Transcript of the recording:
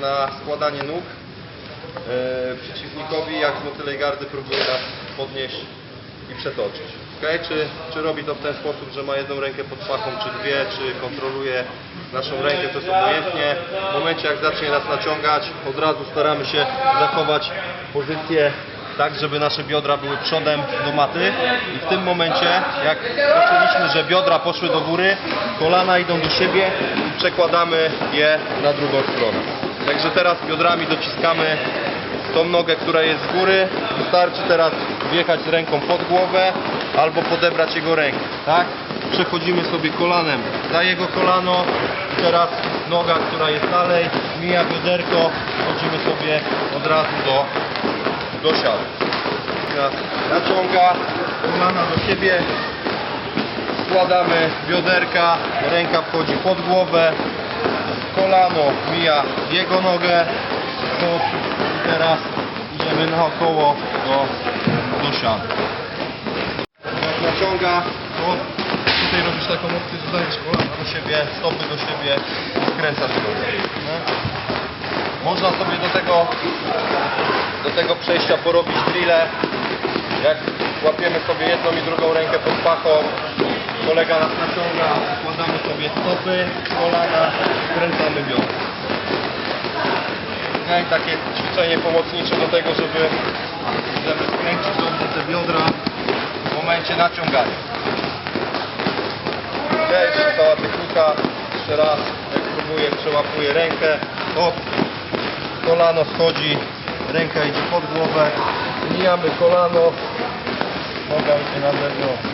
na składanie nóg e, przeciwnikowi, jak z motylej gardy próbuje nas podnieść i przetoczyć. Okay? Czy, czy robi to w ten sposób, że ma jedną rękę pod pachą, czy dwie, czy kontroluje naszą rękę, to jest obojętnie. W momencie jak zacznie nas naciągać, od razu staramy się zachować pozycję tak, żeby nasze biodra były przodem do maty i w tym momencie, jak zaczęliśmy, że biodra poszły do góry, kolana idą do siebie i przekładamy je na drugą stronę. Także teraz biodrami dociskamy tą nogę, która jest z góry. Wystarczy teraz wjechać ręką pod głowę albo podebrać jego rękę, tak? Przechodzimy sobie kolanem za jego kolano i teraz noga, która jest dalej, mija bioderko, chodzimy sobie od razu do, do Naciąga kolana do siebie, składamy bioderka, ręka wchodzi pod głowę, kolano mija jego nogę, to i teraz idziemy naokoło do, do. Jak naciąga, to tutaj robisz taką opcję, że kolana do siebie, stopy do siebie skręcasz nie? Można sobie do tego, do tego przejścia porobić drille. Jak łapiemy sobie jedną i drugą rękę pod pachą, kolega nas naciąga, składamy sobie stopy, kolana, skręcamy biodra. Okay, takie ćwiczenie pomocnicze do tego, żeby, żeby skręcić dobrze te biodra w momencie naciągania. Okay, jeszcze cała technika. Jeszcze raz, jak próbuję, przełapuję rękę, hop, kolano schodzi, ręka idzie pod głowę, mijamy kolano, noga idzie na zewnątrz,